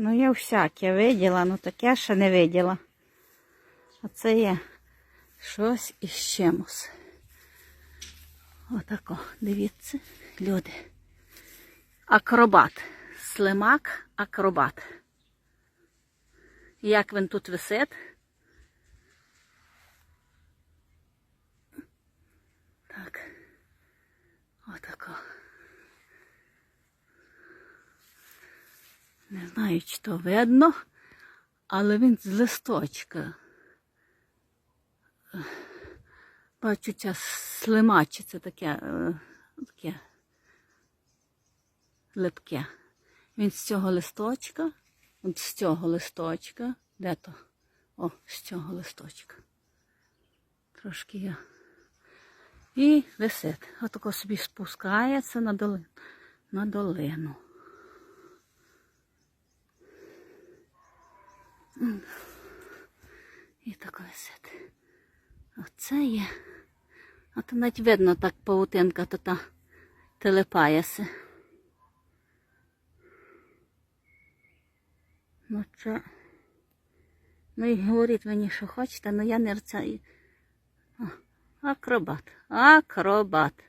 Ну, я всяке виділа, ну таке ще не виділа. А це є щось із чимось. Отако, дивіться, люди. Акробат. Слимак акробат. Як він тут висить? Так. Отако. Не знаю, чи то видно, але він з листочка. Бачу, ця слимачі, це таке, е, таке липке. Він з цього листочка, з цього листочка, де то? О, з цього листочка. Трошки я. І висить. Отако собі спускається на долину. На долину. І так висить. Оце є. А то навіть видно так павутинка то та телепається. Ну це. Ну і говоріть мені, що хочете, але я не рця. Акробат. Акробат.